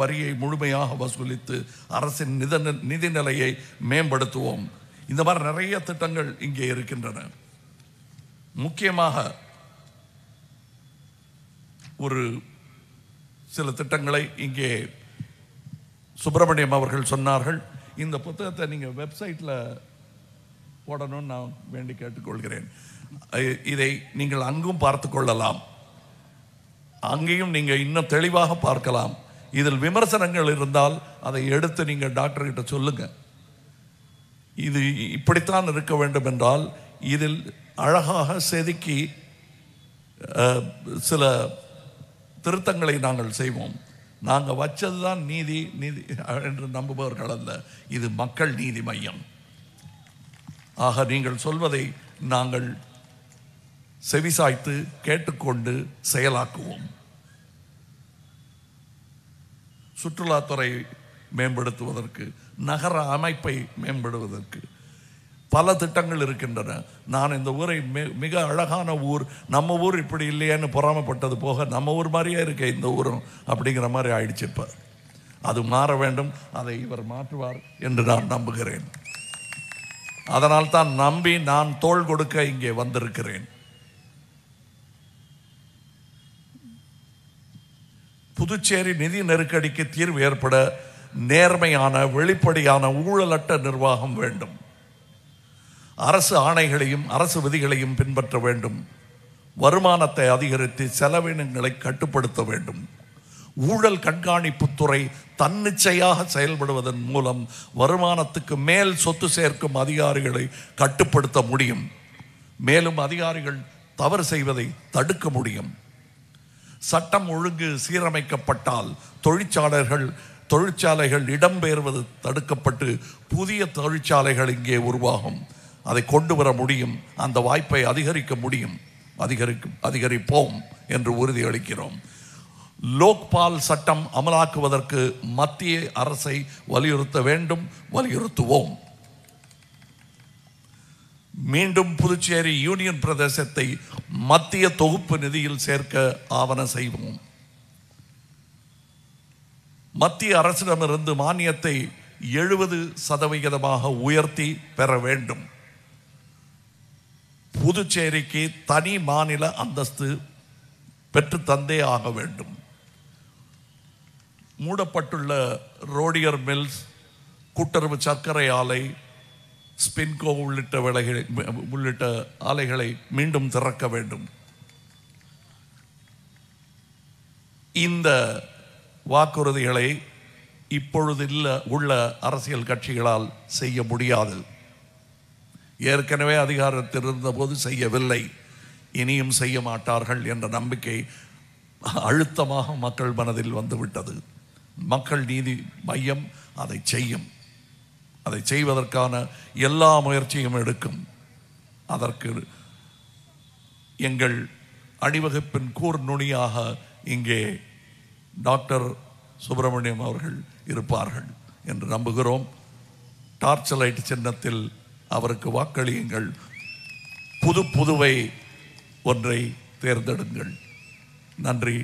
வரியை முழுமையாக வசூலித்து அரசின் நித நிதி நிலையை மேம்படுத்துவோம். இந்த மாதிரி நிறைய திட்டங்கள் இங்கே இருக்கின்றன. முக்கியமாக ஒரு சில திட்டங்களை இங்கே சுப்பிரமணியம் அவர்கள் சொன்னார்கள். இந்த புத்தகத்தை நீங்கள் வெப்சைட்டில் போடணும்னு நான் வேண்டி கேட்டுக்கொள்கிறேன். இதை நீங்கள் அங்கும் பார்த்து கொள்ளலாம். அங்கேயும் நீங்கள் இன்னும் தெளிவாக பார்க்கலாம். இதில் விமர்சனங்கள் இருந்தால் அதை எடுத்து நீங்கள் டாக்டர்கிட்ட சொல்லுங்க. இது இப்படித்தான் இருக்க வேண்டும் என்றால் இதில் அழகாக செதுக்கி சில திருத்தங்களை நாங்கள் செய்வோம். நாங்கள் வச்சதுதான் நீதி நீதி என்று நம்புபவர்கள் அல்ல. இது மக்கள் நீதி மையம். ஆக நீங்கள் சொல்வதை நாங்கள் செவிசாய்த்து கேட்டுக்கொண்டு செயலாக்குவோம். சுற்றுலாத்துறை மேம்படுத்துவதற்கு நகர அமைப்பை மேம்படுவதற்கு பல திட்டங்கள் இருக்கின்றன. நான் இந்த ஊரை மிக அழகான ஊர் நம்ம ஊர் இப்படி இல்லையேன்னு பொறாமப்பட்டது போக நம்ம ஊர் மாதிரியே இருக்க இந்த ஊரும் அப்படிங்கிற மாதிரி ஆயிடுச்சு இப்போ. அது மாற வேண்டும் அதை இவர் மாற்றுவார் என்று நான் நம்புகிறேன். அதனால் தான் நம்பி நான் தோள் கொடுக்க இங்கே வந்திருக்கிறேன். புதுச்சேரி நிதி நெருக்கடிக்கு தீர்வு ஏற்பட நேர்மையான வெளிப்படையான ஊழலற்ற நிர்வாகம் வேண்டும். அரசு ஆணைகளையும் அரசு விதிகளையும் பின்பற்ற வேண்டும். வருமானத்தை அதிகரித்து செலவினங்களை கட்டுப்படுத்த வேண்டும். ஊழல் கண்காணிப்புத்துறை தன்னிச்சையாக செயல்படுவதன் மூலம் வருமானத்துக்கு மேல் சொத்து சேர்க்கும் அதிகாரிகளை கட்டுப்படுத்த முடியும். மேலும் அதிகாரிகள் தவறு செய்வதை தடுக்க முடியும். சட்டம் ஒழுங்கு சீரமைக்கப்பட்டால் தொழிற்சாலைகள் தொழிற்சாலைகள் இடம்பெயர்வது தடுக்கப்பட்டு புதிய தொழிற்சாலைகள் இங்கே உருவாகும். அதை கொண்டு வர முடியும் அந்த வாய்ப்பை அதிகரிக்க முடியும் அதிகரிக்கும் அதிகரிப்போம் என்று உறுதியளிக்கிறோம் லோக்பால் சட்டம் அமலாக்குவதற்கு மத்திய அரசை வலியுறுத்த வேண்டும் வலியுறுத்துவோம். மீண்டும் புதுச்சேரி யூனியன் பிரதேசத்தை மத்திய தொகுப்பு நிதியில் சேர்க்க ஆவண செய்வோம். மத்திய அரசிடமிருந்து மானியத்தை எழுபது சதவிகிதமாக உயர்த்தி பெற வேண்டும். புதுச்சேரிக்கு தனி மாநில அந்தஸ்து பெற்று தந்தே ஆக வேண்டும். மூடப்பட்டுள்ள ரோடியர் மில்ஸ் கூட்டுறவு சர்க்கரை ஆலை ஸ்பின்கோ உள்ளிட்ட வேலைகளை உள்ளிட்ட ஆலைகளை மீண்டும் திறக்க வேண்டும். இந்த வாக்குறுதிகளை இப்பொழுது இல்லை உள்ள அரசியல் கட்சிகளால் செய்ய முடியாது. ஏற்கனவே அதிகாரத்தில் இருந்தபோது செய்யவில்லை. இனியும் செய்ய மாட்டார்கள் என்ற நம்பிக்கை அழுத்தமாக மக்கள் மனதில் வந்துவிட்டது. மக்கள் நீதி மையம் அதை செய்யும். அதை செய்வதற்கான எல்லா முயற்சியும் எடுக்கும். அதற்கு எங்கள் அணிவகுப்பின் கூர் நுனியாக இங்கே டாக்டர் சுப்பிரமணியம் அவர்கள் இருப்பார்கள் என்று நம்புகிறோம். டார்ச் லைட் சின்னத்தில் அவருக்கு வாக்களியுங்கள். புது புதுவை ஒன்றை தேர்ந்தெடுங்கள். நன்றி.